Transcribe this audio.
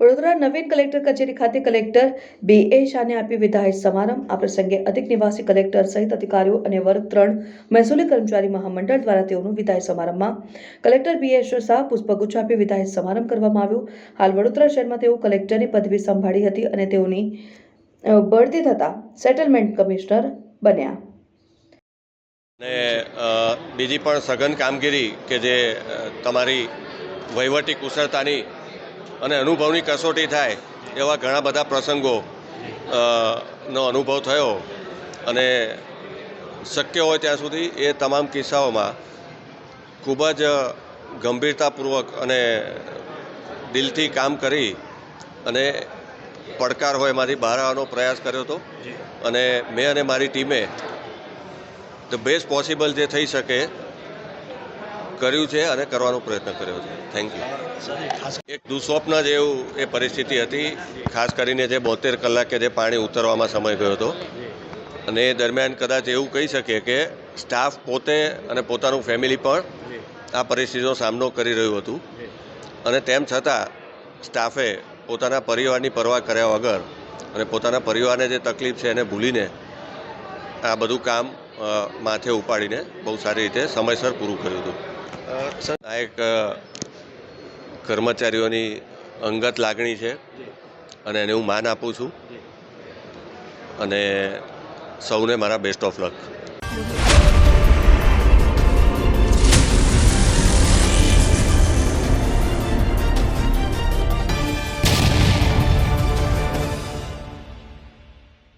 વડોદરા નવીન collector કચેરી ખાતે collector બી એ શાહને આપી વિદાય સમારંભ. આ પ્રસંગે અધિક નિવાસી કલેક્ટર સહિત અધિકારીઓ અને વર્ગ ત્રણ મહેસૂલી કર્મચારી મહામંડળ દ્વારા તેઓનું વિદાય સમારંભમાં કલેક્ટર બી એસ શાહ પુષ્પગુચ્છ આપી વિદાય સમારંભ કરવામાં આવ્યો. હાલ વડોદરા શહેરમાં તેઓ કલેક્ટરની પદવી સંભાળી હતી અને તેઓની બઢતી થતાં સેટલમેન્ટ કમિશનર બન્યા. ને બીજી પણ સઘન કામગીરી કે જે તમારી વહીવટી કુશળતાની અને અનુભવની કસોટી થાય એવા ઘણા બધા પ્રસંગો નો અનુભવ થયો. અને શક્ય હોય ત્યાં સુધી એ તમામ કિસ્સાઓમાં ખૂબ જ ગંભીરતાપૂર્વક અને દિલથી કામ કરી અને પડકાર હોય એમાંથી બહાર આવવાનો પ્રયાસ કર્યો હતો. અને મેં અને મારી ટીમે ધ બેસ્ટ પોસિબલ જે થઈ શકે કર્યું છે અને કરવાનો પ્રયત્ન કર્યો છે. થેન્ક યુ એક દુઃસ્વપ્ન જેવું એ પરિસ્થિતિ હતી, ખાસ કરીને જે બોતેર કલાકે જે પાણી ઉતરવામાં સમય ગયો હતો. અને એ દરમિયાન કદાચ એવું કહી શકીએ કે સ્ટાફ પોતે અને પોતાનું ફેમિલી પણ આ પરિસ્થિતિનો સામનો કરી રહ્યું હતું. અને તેમ છતાં સ્ટાફે પોતાના પરિવારની પરવા કર્યા વગર અને પોતાના પરિવારને જે તકલીફ છે એને ભૂલીને આ બધું કામ માથે ઉપાડીને બહુ સારી રીતે સમયસર પૂરું કર્યું હતું. સર આ એક કર્મચારીઓની અંગત લાગણી છે અને એને હું માન આપું છું. અને સૌને મારા બેસ્ટ ઓફ લક